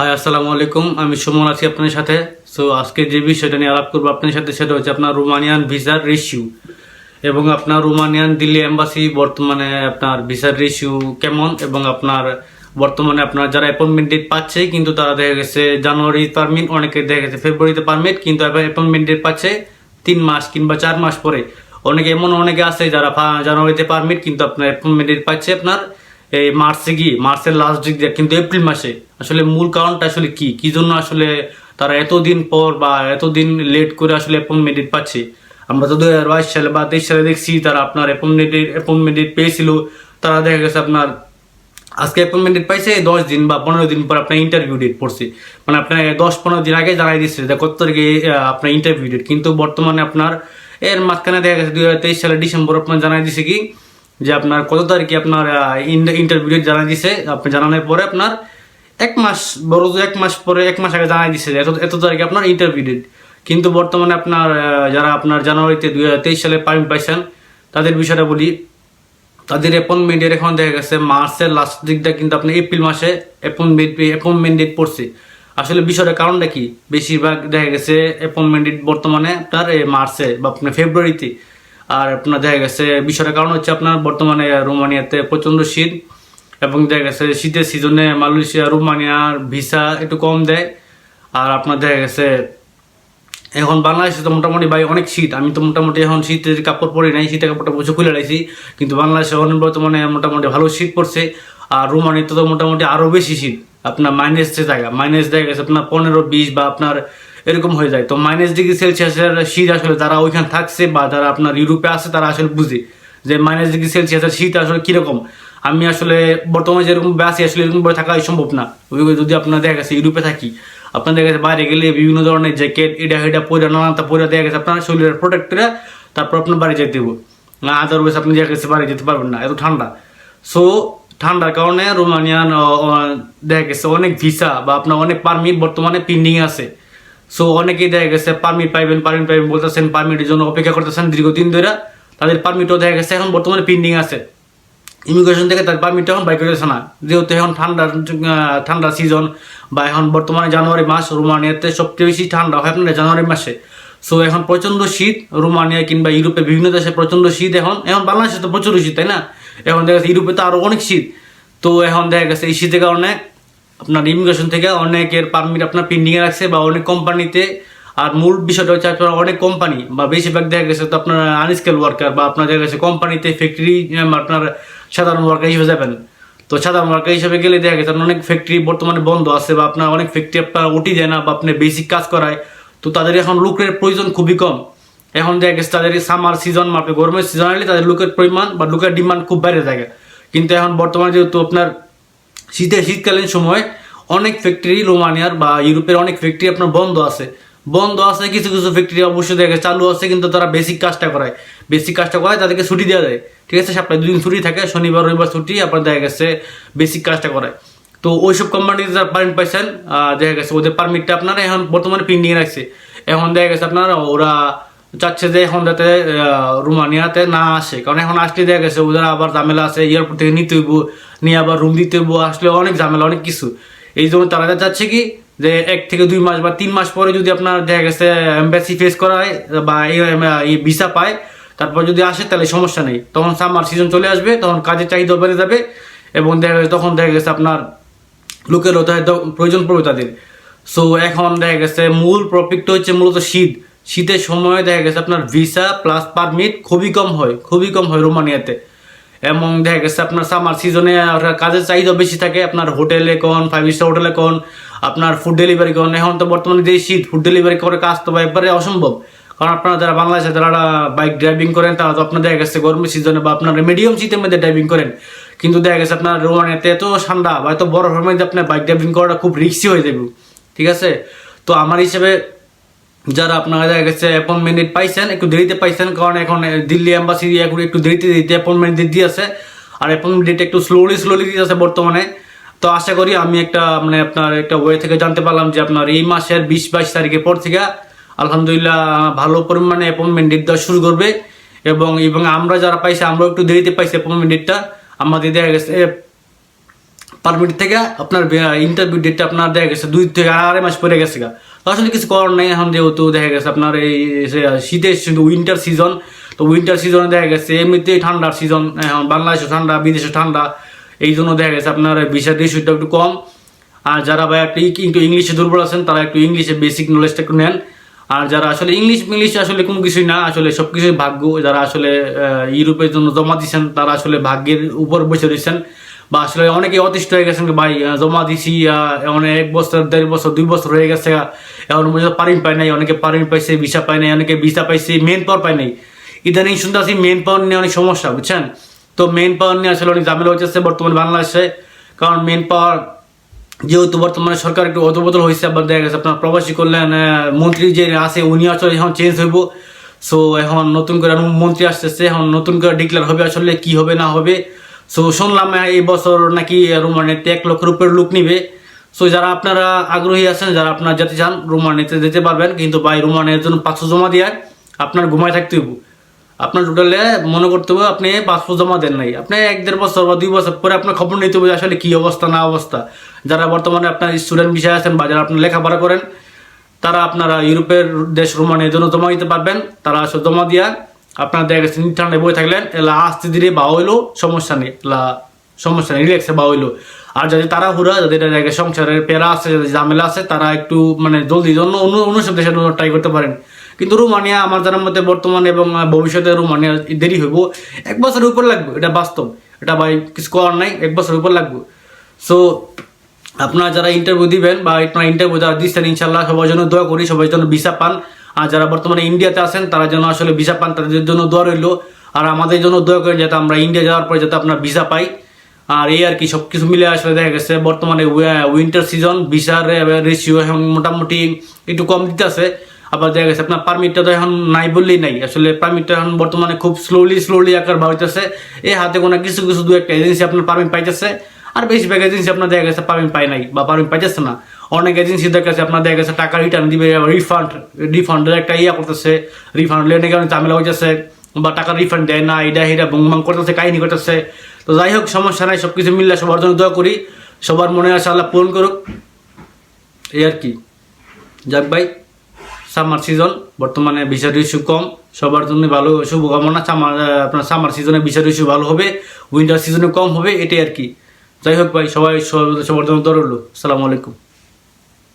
High আসসালামু আলাইকুম আমি সুমন আছি আপনার সাথে। সো আজকে যে বিষয়টা নিয়ে আলাপ করব আপনার সাথে, সেটা হচ্ছে আপনার রোমানিয়ান ভিসার রেশিও এবং আপনার রোমানিয়ান দিল্লি এম্বাসি বর্তমানে আপনার ভিসার রেশিও কেমন এবং আপনার বর্তমানে আপনার যারা অ্যাপয়েন্টমেন্ট ডেট পাচ্ছে, কিন্তু তারা দেখা গেছে জানুয়ারি পারমিট, অনেকে দেখা গেছে ফেব্রুয়ারিতে পারমিট, কিন্তু অ্যাপয়েন্টমেন্ট ডেট পাচ্ছে তিন মাস কিংবা চার মাস পরে। অনেকে এমন অনেকে আছে যারা জানুয়ারিতে পারমিট, কিন্তু আপনার অ্যাপয়েন্টমেন্ট ডেট পাচ্ছে আপনার এই মার্চে গিয়ে, মার্চের লাস্ট দিক দিয়ে, কিন্তু এপ্রিল মাসে আসলে মূল কারণটা আসলে কি? কি জন্য আসলে তারা এতদিন পর বা এতদিন লেট করে আসলে অ্যাপয়েন্টমেন্ট পাচ্ছে? আমরা তো দু হাজার বাইশ সালে বা তেইশ সালে দেখছি তারা আপনার অ্যাপয়েন্টমেন্ট অ্যাপয়েন্টমেন্ট পেয়েছিল। তারা দেখা গেছে আপনার, আজকে অ্যাপয়েন্টমেন্ট ডেট পাইছে দশ দিন বা পনেরো দিন পর আপনার ইন্টারভিউ ডেট পড়ছে। মানে আপনার দশ পনেরো দিন আগে জানাই দিচ্ছে যে কত তারিখে আপনার ইন্টারভিউ ডেট কিন্তু বর্তমানে আপনার এর মাঝখানে দেখা গেছে দুই হাজার তেইশ সালের ডিসেম্বর আপনার জানাই দিছে কি যে আপনার কত তারিখে আপনার ইন্টারভিউ জানাই দিছে, আপনি জানানোর পরে আপনার এক মাস, বড় এক মাস পরে, এক মাস আগে জানাই দিছে এত এত তারিখে আপনার ইন্টারভিউ ডেট কিন্তু বর্তমানে আপনার যারা আপনার জানুয়ারিতে দুই তেইশ সালে পারমিট পাইছেন, তাদের বিষয়টা বলি, তাদের অ্যাপয়েন্টমেন্ট ডেট এখন দেখা গেছে মার্চের লাস্ট দিকটা, কিন্তু আপনি এপ্রিল মাসে অ্যাপয়েন্টমেন্ট অ্যাপয়েন্টমেন্ট ডেট পড়ছে। আসলে বিষয়টা কারণটা কি? বেশিরভাগ দেখা গেছে অ্যাপয়েন্টমেন্ট ডেট বর্তমানে আপনার মার্চে বা আপনার ফেব্রুয়ারিতে আর আপনার দেখা গেছে বিষয়টার কারণ হচ্ছে আপনার বর্তমানে রোমানিয়াতে প্রচণ্ড শীত এবং দেখা গেছে শীতের সিজনে মালয়েশিয়া রোমানিয়ার ভিসা একটু কম দেয়। আর আপনার দেখা গেছে এখন বাংলাদেশে তো মোটামুটি ভাই অনেক শীত। আমি তো মোটামুটি এখন শীতের কাপড় পরি নাই, শীতের কাপড়টা বসে খুলে রাখছি কিন্তু বাংলাদেশে এখন বর্তমানে মোটামুটি ভালো শীত পড়ছে। আর রোমানিতে তো মোটামুটি আরও বেশি শীত। আপনার মাইনাস জায়গা মাইনাস দেখা গেছে আপনার পনেরো, বিশ বা আপনার এরকম হয়ে যায়। তো মাইনাস ডিগ্রি সেলসিয়াসের শীত আসলে যারা ওইখানে থাকছে বা যারা আপনার ইউরোপে আছে, তারা আসলে বুঝে যে মাইনাস ডিগ্রি সেলসিয়াসের শীত আসলে কীরকম। আমি আসলে বর্তমানে যেরকম আছি, আসলে এরকম ভাবে থাকা সম্ভব না। যদি আপনার দেখা গেছে ইউরোপে থাকি আপনার দেখা গেছে বাইরে গেলে বিভিন্ন ধরনের জ্যাকেট এটা এটা পরে নানানটা পরে দেখা গেছে আপনার শরীরের প্রোটেক্ট করে তারপর আপনার বাড়ি যেতে হবে না আদারওয়াইজ আপনি দেখা গেছে বাড়ি যেতে পারবেন না, এত ঠান্ডা। সো ঠান্ডার কারণে রোমানিয়ান দেখা গেছে অনেক ভিসা বা আপনার অনেক পারমিট বর্তমানে পেন্ডিং আছে। সো অনেকেই দেখা গেছে পারমিট পাইবেন পারমিট পাইবেন বলতেছেন পারমিটের জন্য অপেক্ষা করতেছেন দীর্ঘদিন ধরে তাদের পারমিটও দেখা গেছে এখন বর্তমানে পেন্ডিং আছে। ইমিগ্রেশন থেকে তার পারমিটটা এখন বাইক করেছে না। যেহেতু এখন ঠান্ডার আহ, ঠান্ডা সিজন বা এখন বর্তমানে জানুয়ারি মাস রোমানিয়াতে সবচেয়ে বেশি ঠান্ডা হয় আপনার জানুয়ারি মাসে। সো এখন প্রচণ্ড শীত রোমানিয়া কিংবা ইউরোপে বিভিন্ন দেশে প্রচণ্ড শীত এখন। এখন বাংলাদেশে তো প্রচুর শীত তাই না? এখন দেখা যাচ্ছে ইউরোপে তো আরও অনেক শীত। তো এখন দেখা গেছে এই শীতের কারণে আপনার ইমিগ্রেশন থেকে অনেকের পারমিট আপনার পেন্ডিংয়ে রাখছে বা অনেক কোম্পানিতে, আর মূল বিষয়টা হচ্ছে আপনার অনেক কোম্পানি বা বেশিরভাগ দেখা গেছে তো আপনার আনস্কেল ওয়ার্কার বা আপনার দেখা গেছে কোম্পানিতে ফ্যাক্টরি আপনার সাধারণ ওয়ার্কার হিসেবে যাবেন। তো সাধারণ ওয়ার্কার হিসেবে গেলে দেখা গেছে অনেক ফ্যাক্টরি বর্তমানে বন্ধ আছে বা আপনার অনেক ফ্যাক্টরি আপনার উঠি দেয় না বা আপনি বেসিক কাজ করায়, তো তাদের এখন লোকের প্রয়োজন খুবই কম। এখন দেখা গেছে তাদের সামার সিজন মাপে গরমের সিজন হলে তাদের লোকের পরিমাণ বা লোকের ডিমান্ড খুব বাইরে থাকে। কিন্তু এখন বর্তমানে যেহেতু আপনার শীতে শীতকালীন সময় অনেক ফ্যাক্টরি রোমানিয়ার বা ইউরোপের অনেক ফ্যাক্টরি আপনার বন্ধ আছে। বন্ধ আছে, কিছু কিছু ফ্যাক্টরি অবশ্যই দেখে চালু আছে, কিন্তু তারা বেসিক কাজটা করায়। বেসিক কাজটা করায়, তাদেরকে ছুটি দেওয়া যায়। ঠিক আছে, সপ্তাহে দুদিন ছুটি থাকে, শনিবার, রবিবার ছুটি আপনার দেখা গেছে বেসিক কাজটা করায়। তো ওইসব কোম্পানিতে যারা পারমিট পাইছেন দেখা গেছে, ওদের পারমিটটা আপনার এখন বর্তমানে পেন্ডিং রাখছে। এখন দেখা গেছে আপনার, ওরা চাচ্ছে যে এখন যাতে রোমানিয়াতে না আসে। কারণ এখন আসলে দেখা গেছে, ওদের আবার ঝামেলা আছে এয়ারপোর্ট থেকে নিতে হইব, নিয়ে আবার রুম দিতে হইব, আসলে অনেক ঝামেলা, অনেক কিছু। এই জন্য তারা চাচ্ছে কি, যে এক থেকে দুই মাস বা তিন মাস পরে যদি আপনার দেখা গেছে এম্বাসি ফেস করা হয় বা এই ভিসা পায়, তারপর যদি আসে, তাহলে সমস্যা নেই। তখন সামার সিজন চলে আসবে, তখন কাজের চাহিদা বেড়ে যাবে, এবং দেখা গেছে, তখন দেখা গেছে আপনার তাদের প্রয়োজন পড়বে তাদের। সো এখন দেখা গেছে, মূল প্রফিটটা হচ্ছে মূলত শীত। শীতের সময় দেখা গেছে আপনার ভিসা প্লাস পারমিট খুবই কম হয়, খুবই কম হয় রোমানিয়াতে। এবং দেখা গেছে আপনার সামার সিজনে কাজের চাহিদা বেশি থাকে, আপনার হোটেলে কোন ফাইভ স্টার হোটেলে কোন, আপনার ফুড ডেলিভারি কোন। এখন তো বর্তমানে যে শীত ফুড ডেলিভারি করে কাজ তো একবারে অসম্ভব। কারণ আপনারা যারা বাংলাদেশে যারা বাইক ড্রাইভিং করেন, তারা তো আপনার দেখা গেছে গরমের সিজনে বা আপনার মিডিয়াম শীতের মধ্যে ড্রাইভিং করেন। কিন্তু দেখা গেছে আপনার রোমানিয়াতে এত ঠান্ডা বা এত বরফের মধ্যে আপনার বাইক ড্রাইভিং করাটা খুব রিক্সি হয়ে যাবে। ঠিক আছে? তো আমার হিসেবে যারা আপনারা গেছে অ্যাপয়েন্টমেন্ট পাইছেন, একটু দেরিতে পাইছেন, কারণ এখন দিল্লি এম্বাসি এখন একটু দেরিতে দিতে অ্যাপয়েন্টমেন্ট ডেট দিয়েছে। আর অ্যাপয়েন্টমেন্ট ডেট একটু স্লোলি স্লোলি দিতেছে বর্তমানে। তো আশা করি আমি একটা মানে আপনার একটা ওয়ে থেকে জানতে পারলাম যে আপনার এই মাসের বিশ, বাইশ তারিখের পর থেকে আলহামদুলিল্লাহ ভালো পরিমাণে অ্যাপয়েন্টমেন্ট ডেট দেওয়া শুরু করবে। এবং এবং আমরা যারা পাইছি, আমরাও একটু দেরিতে পাইছি অ্যাপয়েন্টমেন্ট ডেটটা আমাদের দেখা গেছে পারমিট থেকে আপনার ইন্টারভিউ ডেটটা আপনার দেখা গেছে দুই থেকে আড়াই মাস পরে গেছে গা। আসলে কিছু করার নেই, এখন যেহেতু দেখা গেছে আপনার এই শীতের উইন্টার সিজন তো উইন্টার সিজনে দেখা গেছে এমনিতেই ঠান্ডার সিজন এখন বাংলাদেশে ঠান্ডা, বিদেশে ঠান্ডা, এই জন্য দেখা গেছে আপনার ভিসার রেশিওটা একটু কম। আর যারা ভাই একটু একটু ইংলিশে দুর্বল আছেন, তারা একটু ইংলিশে বেসিক নলেজটা একটু নেন। আর যারা আসলে ইংলিশ ইংলিশ আসলে কোনো কিছুই না, আসলে সব কিছুই ভাগ্য। যারা আসলে ইউরোপের জন্য জমা দিচ্ছেন তারা আসলে ভাগ্যের উপর বসে দিচ্ছেন বা আসলে অনেকে অতিষ্ঠ হয়ে গেছেন ভাই জমা দিছি এখন এক বছর, দেড় বছর, দুই বছর হয়ে গেছে এখন পর্যন্ত পারিম পায় নাই, অনেকে পারিম পাইছে, ভিসা পায় নাই, অনেকে ভিসা পাইছে, মেন পাওয়ার পায় নাই। ইদানিং শুনতে আসি মেন পাওয়ার নিয়ে অনেক সমস্যা, বুঝছেন? তো মেন পাওয়ার নিয়ে আসলে অনেক ঝামেলা হচ্ছে বর্তমানে বাংলাদেশে, কারণ মেন পাওয়ার যেহেতু বর্তমানে সরকার একটু অদবদল হয়েছে আবার দেখা গেছে আপনার প্রবাসী কল্যাণ মন্ত্রী যে আছে, উনি আসলে এখন চেঞ্জ হইব। সো এখন নতুন করে মন্ত্রী আসতেছে, এখন নতুন করে ডিক্লেয়ার হবে আসলে কি হবে, না হবে। সো শুনলাম এই বছর নাকি রোমানিতে এক লক্ষ উপরে লোক নিবে। সো যারা আপনারা আগ্রহী আছেন, যারা আপনার যেতে চান রোমানিতে যেতে পারবেন। কিন্তু ভাই, রোমানের জন্য পাঁচশো জমা দিয়ে আপনার ঘুমায় থাকতে হইব। আপনার টোটালে মনে করতে হবে, আপনি পাসপোর্ট জমা দেন নাই। আপনি এক দেড় বছর বা দুই বছর পরে আপনার খবর নিতে হবে আসলে কী অবস্থা, না অবস্থা। যারা বর্তমানে আপনার স্টুডেন্ট বিষয়ে আছেন বা যারা আপনার লেখাপড়া করেন, তারা আপনারা ইউরোপের দেশ রোমানের জন্য জমা দিতে পারবেন। তারা আসলে জমা দিয়া আপনার দেখা গেছে ঠান্ডায় বই থাকলেন, এলা আস্তে ধীরে বা হইল, সমস্যা নেই, এলা সমস্যা নেই রিল্যাক্সে বা হইল। আর যদি তারা হুরা যাদের সংসারের পেরা আছে যাদের ঝামেলা আছে, তারা একটু মানে জলদি অন্য অন্য সব ট্রাই করতে পারেন। কিন্তু রোমানিয়া আমার জানার মধ্যে বর্তমান এবং ভবিষ্যতে রোমানিয়া দেরি হইব। এক বছরের উপর লাগবে, এটা বাস্তব। এটা ভাই কিছু করার নাই, এক বছরের উপর লাগবে। সো আপনারা যারা ইন্টারভিউ দিবেন বা আপনারা ইন্টারভিউ যারা দিচ্ছেন ইনশাল্লাহ সবার জন্য দোয়া করি, সবার জন্য ভিসা পান। আর যারা বর্তমানে ইন্ডিয়াতে আছেন, তারা যেন আসলে ভিসা পান, তাদের জন্য দোয়া রইল। আর আমাদের জন্য দোয়া করেন যাতে আমরা ইন্ডিয়া যাওয়ার পরে যাতে আপনার ভিসা পাই। আর এই আর কি সব কিছু মিলে আসলে দেখা গেছে, বর্তমানে উইন্টার সিজন ভিসার রেশিও এখন মোটামুটি একটু কম দিতেছে। আবার দেখা গেছে আপনার পারমিটটা তো এখন নাই বললেই নাই। আসলে পারমিটটা এখন বর্তমানে খুব স্লোলি স্লোলি আকার বাড়িতেছে এই হাতে কোনো কিছু কিছু দু একটা এজেন্সি আপনার পারমিট পাইতেছে। আর বেশিরভাগ এজেন্সি আপনার দেখা গেছে পারমিট পায় নাই বা পারমিট পাইতেছে না। অনেক এজেন্সি দেখা গেছে আপনার দেখা গেছে টাকা রিটার্ন দিবে রিফান্ড রিফান্ডের একটা ইয়া করতেছে রিফান্ড লেনে কারণে ঝামেলা হইতেছে, বা টাকা রিফান্ড দেয় না এটা এটা বুংবাং করতেছে, কাহিনী করতেছে। তো যাই হোক, সমস্যা নাই সব কিছু মিললে সবার জন্য দোয়া করি, সবার মনে আছে আল্লাহ পূরণ করুক। এই আর কি। যাক ভাই সামার সিজন বর্তমানে ভিসার ইস্যু কম, সবার জন্য ভালো শুভকামনা সামার আপনার সামার সিজনে ভিসার ইস্যু ভালো হবে উইন্টার সিজনে কম হবে, এটাই আর কি। যাই হোক ভাই, সবাই সবার জন্য দরলো। সালামু আলাইকুম।